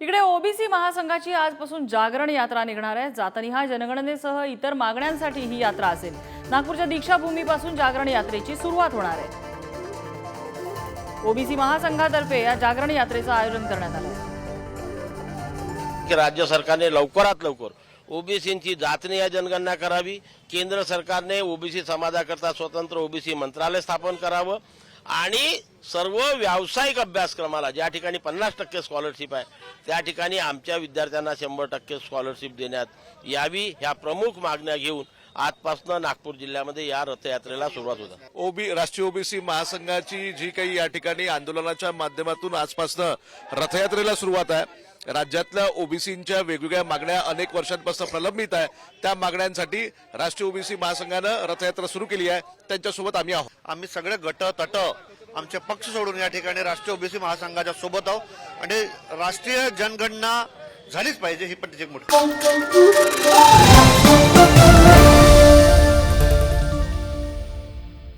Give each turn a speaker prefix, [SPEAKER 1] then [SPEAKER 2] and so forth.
[SPEAKER 1] इकडे ओबीसी महासंघाची आजपासून जागरण यात्रा निघणार आहे. जातनिहाय जनगणनेसह इतर मागण्यांसाठी ही यात्रा असेल. नागपूरच्या दीक्षाभूमीपासून जागरण यात्रेची सुरुवात होणार आहे. ओबीसी महासंघातर्फे या जागरण यात्रेचं आयोजन करण्यात आलं.
[SPEAKER 2] की राज्य सरकारने लवकरात लवकर ओबीसींची जातनीय जनगणना करावी. केंद्र सरकारने ओबीसी समाजाकरता स्वतंत्र ओबीसी मंत्रालय स्थापन करावं. आणि सर्व व्यावसायिक अभ्यासक्रमाला ज्या ठिकाणी पन्नास टक्के स्कॉलरशिप आहे त्या ठिकाणी आमच्या विद्यार्थ्यांना शंभर टक्के स्कॉलरशिप देण्यात यावी ह्या प्रमुख मागण्या घेऊन आजपासून नागपूर जिल्ह्यामध्ये या रथयात्रेला सुरुवात होतात
[SPEAKER 3] ओबी राष्ट्रीय ओबीसी महासंघाची जी काही या ठिकाणी आंदोलनाच्या माध्यमातून आजपासनं रथयात्रेला सुरुवात आहे राज्यातल्या ओबीसींच्या वेगवेगळ्या मागण्या अनेक वर्षांपासून प्रलंबित आहे. त्या मागण्यांसाठी राष्ट्रीय ओबीसी महासंघानं रथयात्रा सुरू केली आहे. त्यांच्यासोबत आम्ही आहोत.
[SPEAKER 4] आम्ही सगळे गट तट आमचे पक्ष सोडून या ठिकाणी राष्ट्रीय ओबीसी महासंघाच्या सोबत आहोत. आणि राष्ट्रीय जनगणना झालीच पाहिजे ही पण त्याची मोठी